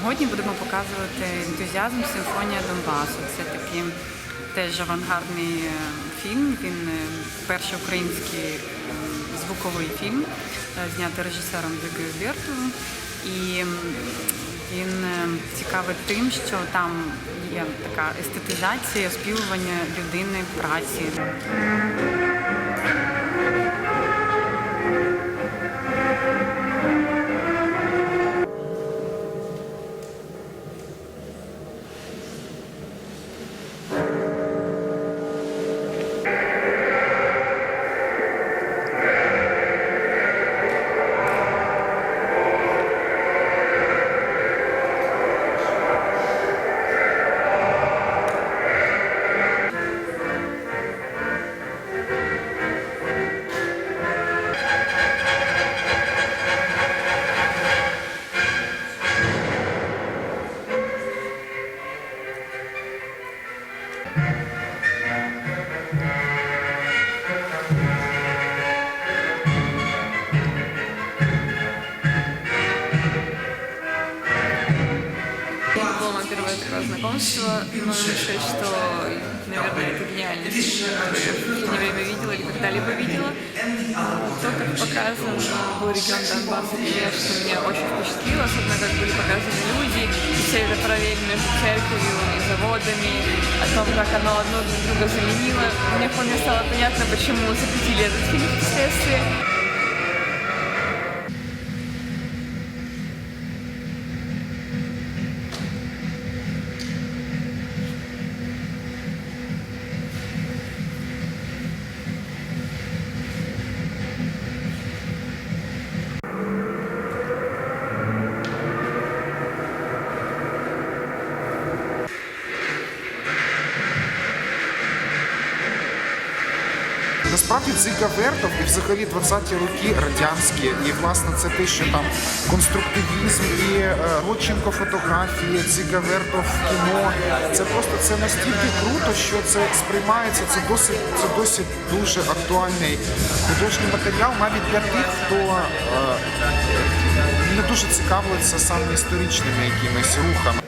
сьогодні будемо показувати ентузіазм Симфонія Донбасу. Це такий теж авангардний е, фільм. Він е, перший український звуковий фільм, е, знятий режисером Вікою Вертовим. І він е, цікавий тим, що там є така естетизація, оспівування людини, праці. Такое знакомство, но решить, что, наверное, это гениально. Я последнее время видела или когда-либо видела. То, как показан был регион Донбасса, конечно, меня очень впечатлило, особенно как были показаны люди, и вся эта параллель между церковью и заводами, о том, как оно одно друг друга заменило. Мне вполне стало понятно, почему запретили этот фильм впоследствии. Насправді Дзига Вертов і взагалі 20-ті роки радянські, і власне це те, що там конструктивізм і е, Родченко фотографії, Дзига Вертов кіно. Це просто це настільки круто, що це сприймається. Це досить це досить дуже актуальний художній матеріал, навіть для тих, хто е, не дуже цікавиться саме історичними якимись рухами.